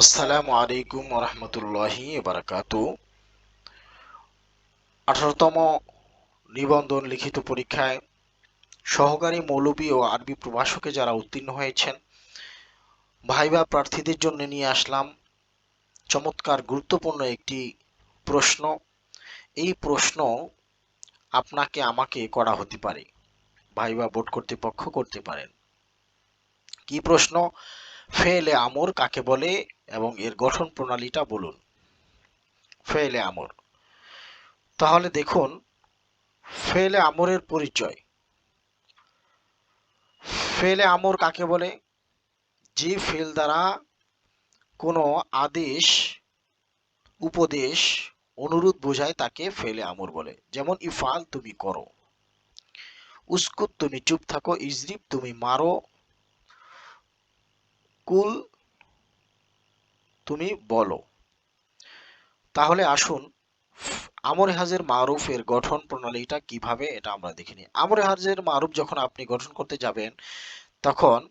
আসসালামু আলাইকুম রহমতুল্লাহি বারাকাতু আঠারোতম নিবন্ধন লিখিত পরীক্ষায় সহকারী মৌলবী ও আরবি প্রভাষকে যারা উত্তীর্ণ হয়েছেন, ভাইবা প্রার্থীদের জন্য নিয়ে আসলাম চমৎকার গুরুত্বপূর্ণ একটি প্রশ্ন। এই প্রশ্ন আপনাকে আমাকে করা হতে পারে, ভাইবা বোর্ড কর্তৃপক্ষ করতে পারেন। কি প্রশ্ন? ফেলে আমর কাকে বলে এবং এর গঠন প্রণালীটা বলুন। ফেলে আমর। তাহলে দেখুন, ফেলে আমরের পরিচয়। ফেলে আমর কাকে বলে? যে ফেল দ্বারা কোনো আদেশ, উপদেশ, অনুরোধ বোঝায় তাকে ফেলে আমর বলে। যেমন, ইফাল তুমি করো। উস্কুত তুমি চুপ থাকো, ইজরিব তুমি মারো কুল তুমি বলো। তাহলে আসুন, আমরে হাজের মারুফের গঠন প্রণালীটা কীভাবে এটা আমরা দেখে নিই। আমরে হাজের মারুফ যখন আপনি গঠন করতে যাবেন, তখন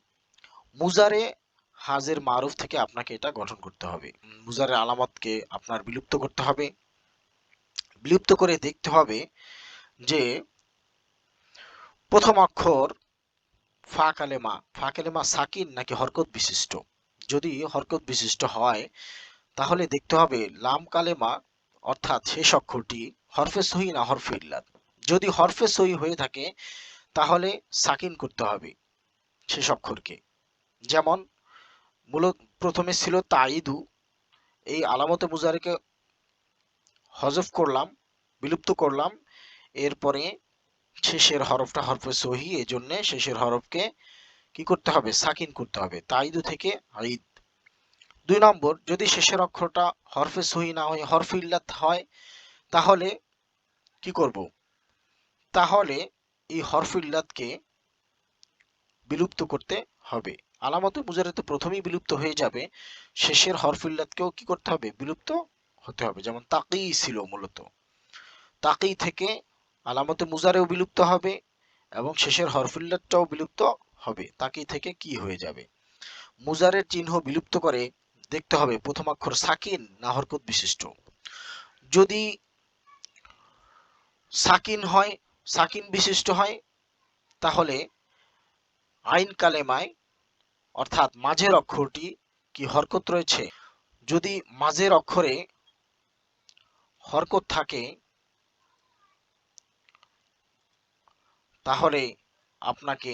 মুজারে হাজের মারুফ থেকে আপনাকে এটা গঠন করতে হবে। মুজারের আলামতকে আপনার বিলুপ্ত করতে হবে। বিলুপ্ত করে দেখতে হবে যে প্রথম অক্ষর ফা কালেমা সাকিন নাকি হরকত বিশিষ্ট? যদি হরকত বিশিষ্ট হয়, তাহলে দেখতে হবে লাম কালেমা, অর্থাৎ শেষ অক্ষরটি হরফে সহি না হরফে ইল্লাত। যদি হরফে সহি হয়ে থাকে, তাহলে সাকিন করতে হবে শেষ অক্ষরকে। যেমন, মূলত প্রথমে ছিল তাইদু এই আলামতে মুজারিকে হজফ করলাম, বিলুপ্ত করলাম, এরপরে শেষের হরফটা হরফে সহি, এজন্য শেষের হরফকে কি করতে হবে? সাকিন করতে হবে। তাইদু থেকে আইদ। দুই নম্বর, যদি শেষের অক্ষরটা হরফে সহি না হয়, হরফে ইল্লাত হয়, তাহলে কি করব? তাহলে এই হরফ ইল্লাতকে বিলুপ্ত করতে হবে। আলামত মুজারে তো প্রথমেই বিলুপ্ত হয়ে যাবে। শেষের হরফ ইল্লাতকেও কি করতে হবে? বিলুপ্ত হতে হবে। যেমন তাকি ছিল মূলত। তাকি থেকে আলামতে মুজারেও বিলুপ্ত হবে এবং শেষের হরফুল্লাতটাও বিলুপ্ত হবে। তাকে থেকে কি হয়ে যাবে? মুজারের চিহ্ন বিলুপ্ত করে দেখতে হবে প্রথম অক্ষর সাকিন না হরকত বিশিষ্ট। যদি সাকিন হয়, সাকিন বিশিষ্ট হয়, তাহলে আইন কালেমায়, অর্থাৎ মাঝের অক্ষরটি কি হরকত রয়েছে? যদি মাঝের অক্ষরে হরকত থাকে তাহলে আপনাকে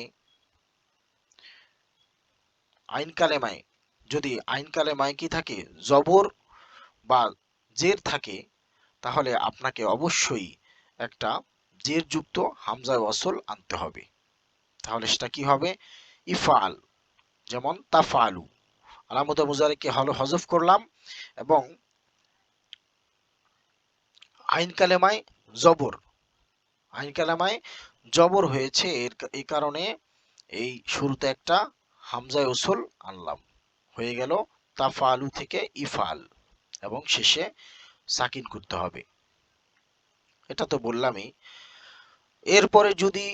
আইন কালেমায় যদি আইন কালেমায় কি থাকে, জবর বা জের থাকে, তাহলে আপনাকে অবশ্যই একটা জের যুক্ত হামজা ওয়াসল আনতে হবে। তাহলে সেটা কি হবে? ইফাল যেমন তাফালু আলামত মুজারিকে হলো হজফ করলাম এবং আইন কালেমায় জবর আইন কালেমায় জবর হয়েছে এর এই কারণে এই শুরুতে একটা হামজায় ওসল আনলাম। হয়ে গেল তাফালু থেকে ইফাল এবং শেষে সাকিন করতে হবে। এটা তো বললামই। এরপরে যদি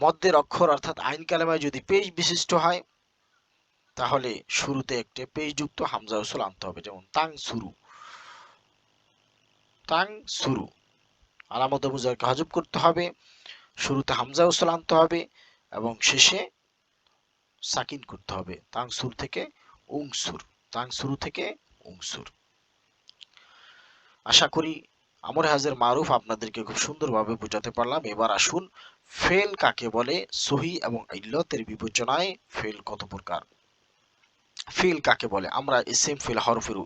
মদ্যের অক্ষর অর্থাৎ আইন কালেমায় যদি পেজ বিশিষ্ট হয়, তাহলে শুরুতে একটি পেজযুক্ত হামজা ওসল আনতে হবে, যেমন তাং শুরু তাং শুরু আলামত মুজারকে হজব করতে হবে, শুরুতে হামজা ওসল আনতে হবে এবং শেষে সাকিন করতে হবে, তাংসুর থেকে উংসুর, তাংসুরু থেকে উংসুর। আশা করি আমর হাজের মারুফ আপনাদেরকে খুব সুন্দরভাবে বোঝাতে পারলাম। এবার আসুন, ফেল কাকে বলে? সহি এবং ইল্লতের বিবেচনায় ফেল কত প্রকার? ফেল কাকে বলে? আমরা এস এম ফেল হরফের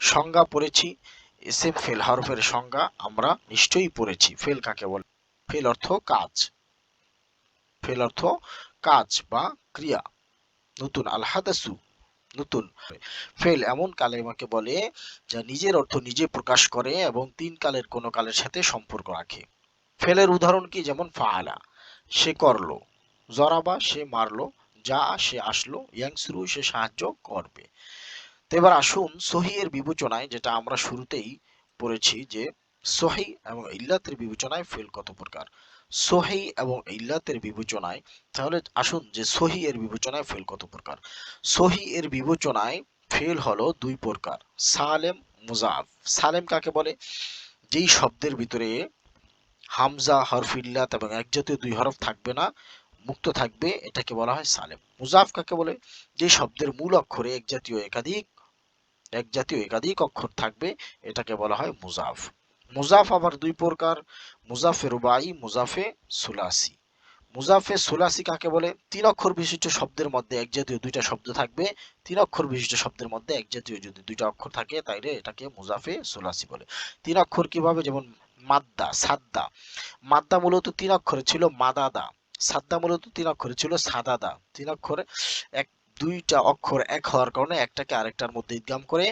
সংজ্ঞা পড়েছি। এস ফেল হরফের সংজ্ঞা আমরা নিশ্চয়ই পড়েছি। ফেল কাকে বলে? ফেল অর্থ কাজ। ফেল অর্থ কাজ বা ক্রিয়া। নতুন, আলহাদাসু, নতুন। ফেল এমন কালেমাকে বলে যা নিজের অর্থ নিজে প্রকাশ করে এবং তিন কালের কোনো কালের সাথে সম্পর্ক রাখে। ফেলের উদাহরণ কি? যেমন ফাআলা, সে করল। জরাবা, সে মারলো। যা, সে আসলো। ইয়াংসরু, সে সাহায্য করবে। তো এবার আসুন সহিয়ের বিবেচনায়, যেটা আমরা শুরুতেই পড়েছি যে সহি এবং ইল্লাতের বিবেচনায় ফেল কত প্রকার? সহি এবং ইল্লাতের বিবেচনায়, তাহলে আসুন যে সহি এর বিবেচনায় ফেল কত প্রকার? সহি এর বিবেচনায় ফেল হলো দুই প্রকার, সালেম, মুজাফ। সালেম কাকে বলে? যেই শব্দের ভিতরে হামজা হরফিল্লাত এবং একজাতীয় দুই হরফ থাকবে না, মুক্ত থাকবে, এটাকে বলা হয় সালেম। মুজাফ কাকে বলে? যে শব্দের মূল অক্ষরে একজাতীয় একাধিক একজাতীয় একাধিক অক্ষর থাকবে, এটাকে বলা হয় মুজাফ। মুজাফ আবার দুই প্রকার, মুজাফে রুবাই, মুজাফে সুলাসি। মুজাফে সুলাসি কাকে বলে? তিন অক্ষর বিশিষ্ট শব্দের মধ্যে একজাতীয় দুইটা শব্দ থাকবে, তিন অক্ষর বিশিষ্ট শব্দের মধ্যে একজাতীয় যদি দুইটা অক্ষর থাকে, তাইলে এটাকে মুজাফে সুলাসি বলে। তিন অক্ষর কীভাবে? যেমন মাদ্দা, সাদ্দা। মাদ্দা মূলত তিন অক্ষরে ছিল মাদাদা, সাদ্দা মূলত তিন অক্ষরে ছিল সাদাদা। তিন অক্ষরে এক দুইটা অক্ষর এক হওয়ার কারণে একটাকে আরেকটার মধ্যে ইদগাম করে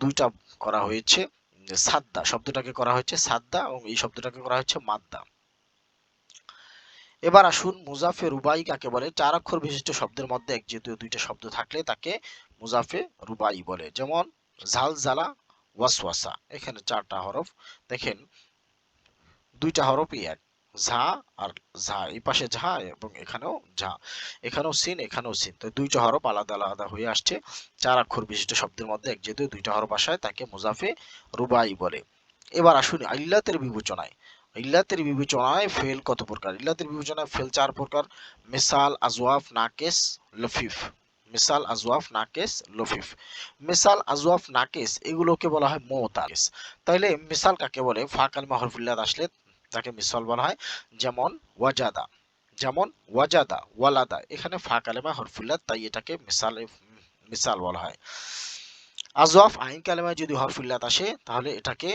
দুইটা করা হয়েছে, সাদ্দা, শব্দটাকে করা হয়েছে সাদ্দা এবং এই শব্দটাকে করা হয়েছে মাদ্দা। এবার আসুন মুজাফে রুবাই কাকে বলে, চার অক্ষর বিশিষ্ট শব্দের মধ্যে এক যেহেতু দুইটা শব্দ থাকলে তাকে মুজাফে রুবাই বলে। যেমন ঝালঝালা, ওয়াসওয়াসা, এখানে চারটা হরফ, দেখেন দুইটা হরফই এক। ঝা আর ঝা, এই পাশে ঝা এবং এখানেও ঝা। এখানেও সিন এখানেও সিন। তো দুইটা হরফ আলাদা আলাদা হয়ে আসছে। চার অক্ষর বিশিষ্ট শব্দের মধ্যে এক যেহেতু দুইটা হরফ আসায় তাকে মুজাফে রুবাই বলে। এবার আসুন ইল্লাতের বিবেচনায়। ইল্লাতের বিবেচনায় ফেল কত প্রকার? ইল্লাতের বিবেচনায় ফেল চার প্রকার। মিসাল, আজওয়াফ, নাকেস, লফিফ। মিসাল, আজওয়াফ, নাকেস, লফিফ। মিসাল, আজওয়াফ, নাকেস, এগুলোকে বলা হয় মোতালিস তাইলে মিসাল কাকে বলে? ফা কালমা হরফুল্লাদ আসলে তাকে মিসাল বলা হয়, যেমন ওয়াজাদা যেমন ওয়াজাদা, ওয়ালাদা। এখানে ফা কালেমা হরফুল্লাদ তাই এটাকে মিসাল মিসাল বলা হয়। আজওয়াফ আইন কালেমায় যদি হরফুল্লাদ আসে, তাহলে এটাকে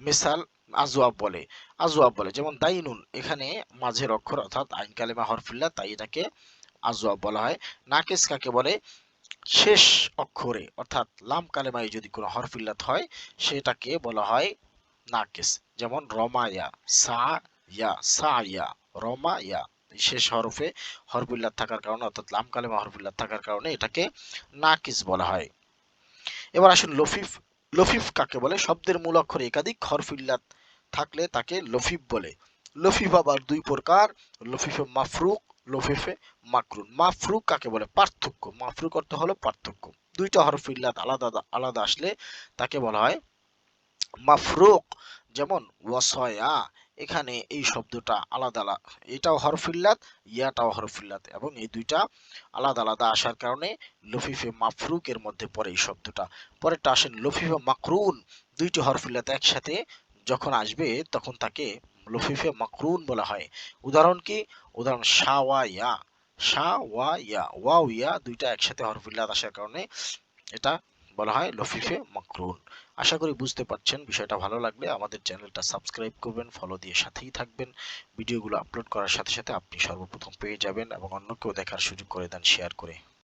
মিসাল আজওয়াব বলে আজওয়াব বলে। যেমন দাইনুন, এখানে মাঝের অক্ষর অর্থাৎ আইন কালেমা হরফুল্লাহ, তাই এটাকে আজওয়াব বলা হয়। নাকেস কাকে বলে? শেষ অক্ষরে, অর্থাৎ লাম কালেমায় যদি কোনো হরফিল্লাত হয়, সেটাকে বলা হয় নাকেস, যেমন রমায়া, সা, ইয়া সা ইয়া রমা ইয়া শেষ হরফে হরফিল্লাত থাকার কারণে, অর্থাৎ লাম কালেমা হরফিল্লাত থাকার কারণে এটাকে নাকিস বলা হয়। এবার আসুন লফিফ লফিফ কাকে বলে? শব্দের মূল অক্ষরে একাধিক হরফিল্লাত থাকলে তাকে লফিফ বলে। লফিফ আবার দুই প্রকার, লফিফে মাফরুক, লফিফে মাকরুন। মাফরুক কাকে বলে? পার্থক্য। মাফরুক অর্থ হলো পার্থক্য। দুইটা হরফিল্লাত আলাদা আলাদা আসলে তাকে বলা হয় মাফরুক, যেমন ওয়াসয়া, এখানে এই শব্দটা আলাদা আলাদা এটাও হরফিল্লাত ইয়াটাও হরফিল্লাত এবং এই দুইটা আলাদা আলাদা আসার কারণে লফিফে মাফরুকের মধ্যে পড়ে এই শব্দটা। পরেরটা আসেন লফিফে মাকরুন, দুইটি হরফিল্লাত একসাথে যখন আসবে তখন তাকে লফিফে মাকরুন বলা হয়। উদাহরণ কি? উদাহরণ শা ওয়া ইয়া শা ওয়া ইয়া ইয়া দুইটা একসাথে হরফিল্লাত আসার কারণে এটা বলা হয় লফিফে মাকরুন আশা করি বুঝতে পারছেন, বিষয়টা ভালো লাগলে আমাদের চ্যানেলটা সাবস্ক্রাইব করবেন ফলো দিয়ে সাথেই থাকবেন। ভিডিওগুলো আপলোড করার সাথে সাথে আপনি সর্বপ্রথম পেয়ে যাবেন এবং অন্যকেও দেখার সুযোগ করে দেন শেয়ার করে।